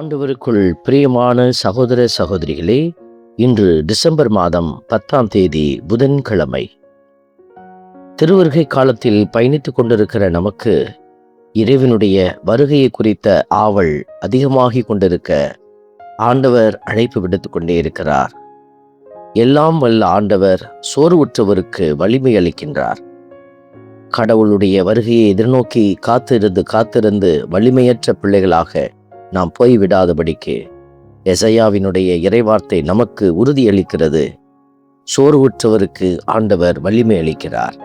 ஆண்டவருக்குள் பிரியமான சகோதர சகோதரிகளே இன்று டிசம்பர் மாதம் பத்தாம் தேதி புதன்கிழமை. திருவருகை காலத்தில் பயணித்துக் கொண்டிருக்கிற நமக்கு இறைவனுடைய வருகையை குறித்த ஆவல் அதிகமாகிக் கொண்டிருக்க ஆண்டவர் அழைப்பு விடுத்துக் கொண்டே இருக்கிறார். எல்லாம் வல்ல ஆண்டவர் சோர்வுற்றவருக்கு வலிமை அளிக்கின்றார். கடவுளுடைய வருகையை எதிர்நோக்கி காத்திருந்து காத்திருந்து வலிமையற்ற பிள்ளைகளாக நாம் போய்விடாதபடிக்கு எசையாவினுடைய இறைவார்த்தை நமக்கு உறுதியளிக்கிறது. சோர்வுற்றவருக்கு ஆண்டவர் வலிமை அளிக்கிறார்.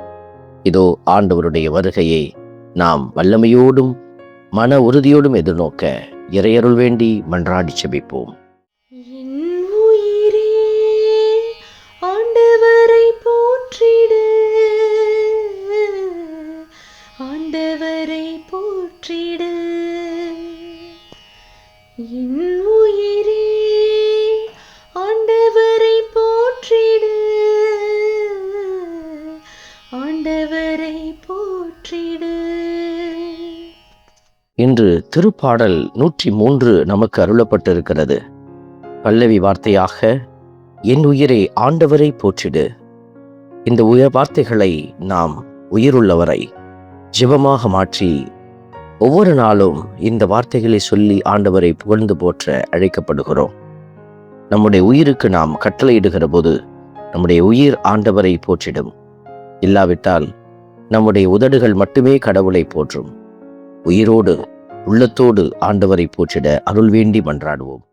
இதோ ஆண்டவருடைய வருகையை நாம் வல்லமையோடும் மன உறுதியோடும் எதிர்நோக்க இறையருள் வேண்டி மன்றாடி செபிப்போம். என் உயிரே ஆண்டவரை போற்றிடு. ஆண்டவரை போற்றிடு. இன்று திருப்பாடல் நூற்றி மூன்று நமக்கு அருளப்பட்டிருக்கிறது. பல்லவி வார்த்தையாக என் உயிரை ஆண்டவரை போற்றிடு. இந்த உயர் வார்த்தைகளை நாம் உயிருள்ளவரை ஜிவமாக மாற்றி ஒவ்வொரு நாளும் இந்த வார்த்தைகளை சொல்லி ஆண்டவரை புகழ்ந்து போற்ற அழைக்கப்படுகிறோம். நம்முடைய உயிருக்கு நாம் கட்டளையிடுகிற போது நம்முடைய உயிர் ஆண்டவரை போற்றிடும். இல்லாவிட்டால் நம்முடைய உதடுகள் மட்டுமே கடவுளை போற்றும். உயிரோடு உள்ளத்தோடு ஆண்டவரை போற்றிட அருள் வேண்டி மன்றாடுவோம்.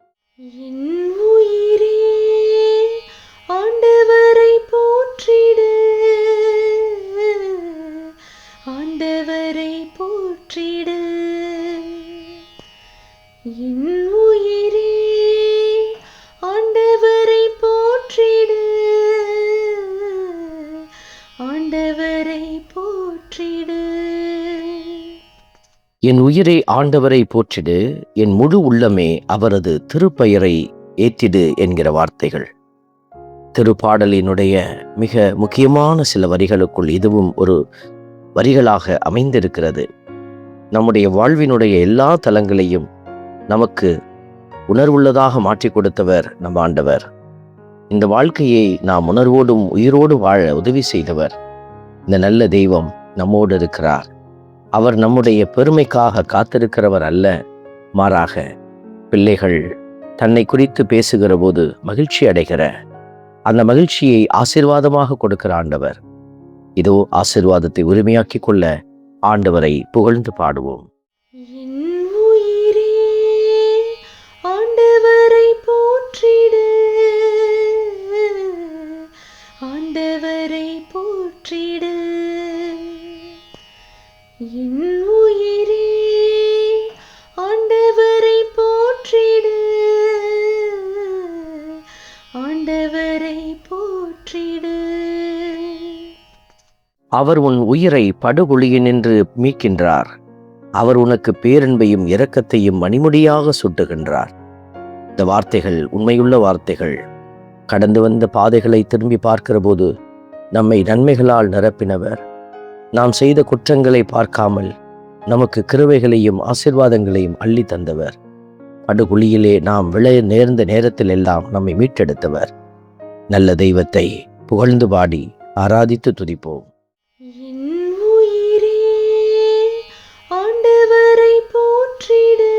ஆண்டவரை போற்றிடு. ஆண்டவரை போ என் உயிரே ஆண்டவரை போற்றிடு. ஆண்டவரை போற்றிடு. என் உயிரை ஆண்டவரை போற்றிடு. என் முழு உள்ளமே அவரது திருப்பெயரை ஏற்றிடு என்கிற வார்த்தைகள். திருப்பாடலினுடைய மிக முக்கியமான சில வரிகளுக்குள் இதுவும் ஒரு வரிகளாக அமைந்திருக்கிறது. நம்முடைய வாழ்வினுடைய எல்லா தலங்களையும் நமக்கு உணர்வுள்ளதாக மாற்றி கொடுத்தவர் நம் ஆண்டவர். இந்த வாழ்க்கையை நாம் உணர்வோடும் உயிரோடும் வாழ உதவி செய்தவர். இந்த நல்ல தெய்வம் நம்மோடு இருக்கிறார். அவர் நம்முடைய பெருமைக்காக காத்திருக்கிறவர் அல்ல. மாறாக பிள்ளைகள் தன்னை குறித்து பேசுகிற போது மகிழ்ச்சி அடைகிற அந்த மகிழ்ச்சியை ஆசிர்வாதமாக கொடுக்கிற ஆண்டவர். இதோ ஆசிர்வாதத்தை உரிமையாக்கிக் கொள்ள ஆண்டவரை புகழ்ந்து பாடுவோம். ஆண்டவரை போற்றிடு. அவர் உன் உயிரை படுகொழியினின்று மீட்கின்றார். அவர் உனக்கு பேரன்பையும் இரக்கத்தையும் மணிமுடியாக சுட்டுகின்றார். இந்த வார்த்தைகள் உண்மையுள்ள வார்த்தைகள். கடந்து வந்த பாதைகளை திரும்பி பார்க்கிறபோது நம்மை நன்மைகளால் நிரப்பினவர். நாம் செய்த குற்றங்களை பார்க்காமல் நமக்கு கிருவைகளையும் ஆசிர்வாதங்களையும் அள்ளி தந்தவர் படுகுழியிலே நாம் விளைய நேர்ந்த நேரத்தில் எல்லாம் நம்மை மீட்டெடுத்தவர். நல்ல தெய்வத்தை புகழ்ந்து பாடி ஆராதித்து துதிப்போம். என் உயிரே ஆண்டவரை போற்றிடு.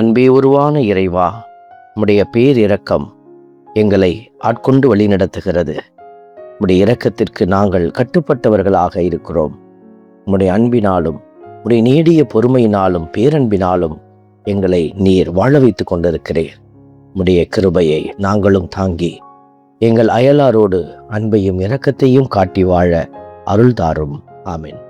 அன்பே உருவான இறைவா உம்முடைய பேரிரக்கம் எங்களை ஆட்கொண்டு வழிநடத்துகிறது. உம்முடைய இரக்கத்திற்கு நாங்கள் கட்டுப்பட்டவர்களாக இருக்கிறோம். உம்முடைய அன்பினாலும் உம்முடைய நீடிய பொறுமையினாலும் பேரன்பினாலும் எங்களை நீர் வாழ வைத்துக் கொண்டிருக்கிறீர். உம்முடைய கிருபையை நாங்களும் தாங்கி எங்கள் அயலாரோடு அன்பையும் இரக்கத்தையும் காட்டி வாழ அருள்தாரும். ஆமீன்.